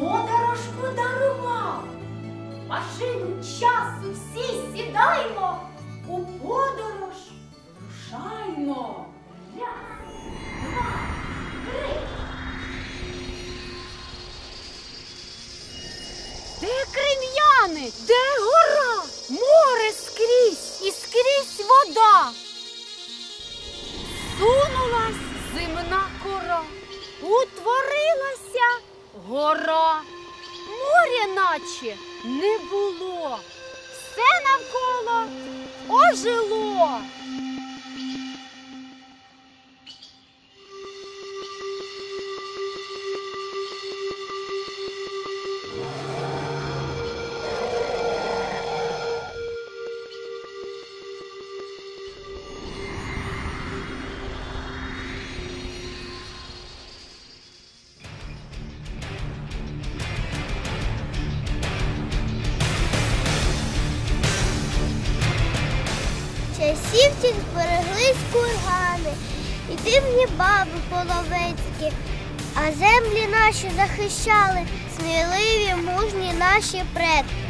подорож подарував. Машину часу всі сідаймо, у подорож рушаймо. Раз. Де крем'яни? Де гора? Море скрізь і скрізь вода. Сунулась земна кора, утворилася гора. Моря наче не було. Все навколо ожило. Часів цих збереглись кургани і дивні баби половецькі, а землі наші захищали сміливі мужні наші предки.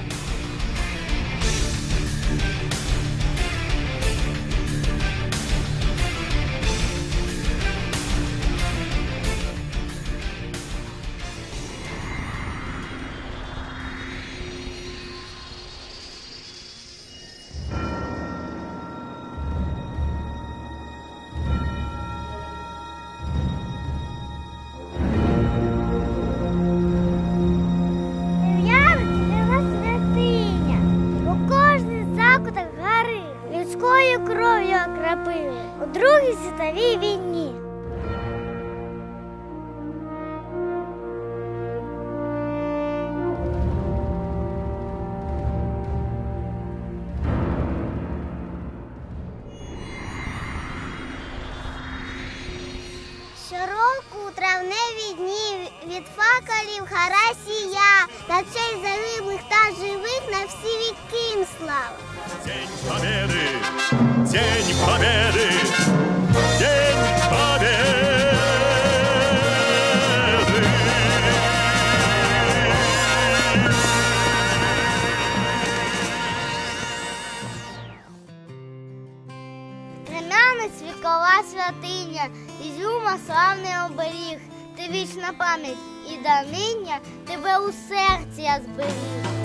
Людською кров'ю окропили у Другій світовій війні. Щороку у травневі дні від факелів гора сія, на честь загиблих та всі віки їм слава. День Победы! День Победы! День Победы! Крем'янець вікова святиня, Ізюма славний оберіг. Ти вічна пам'ять і даниння тебе у серці я зберіг.